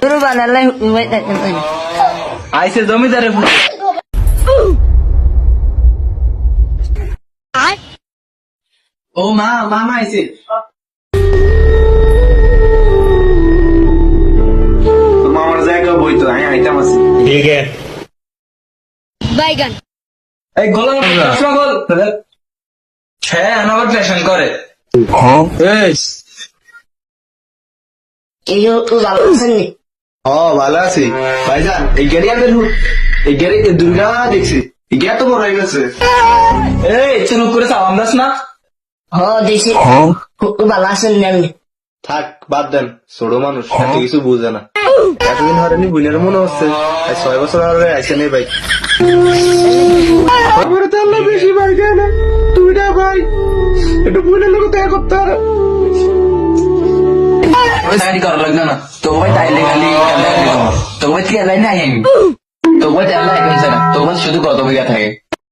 Turu banalai wait that wait. আইসে জমিদারে ফুটে ও মা মামা আইসে মামার জায়গা বই তো আমি আইতাম আছি। Baigan. এই গোলাম চশমা গোল হ্যাঁ আনাবার ফ্যাশন করে এই। Iyo ulang seni. ও ভালো আছি। ভাইজান এই গাড়ি আমি এই গাড়ি দুর্গা দেখছি। এই গাড়ি তো বড় হয়ে গেছে। এই চুপ করে সালাম দাস না. Ulang seni ni. থাক বাদ দেন। ছোট মানুষ এত কিছু বুঝে না। এতদিন হরেনি বুনের মনে হচ্ছে। ছয় বছর হরে আইসে নেই ভাই। একটু বুনের লোক দেখা করতে পারো সাইড করা লাগবে না। তো ভাই তাইলে খালি তো ভাই কি এলাই নাই তো তেলা এখন শুধু কত বিঘা থাকে?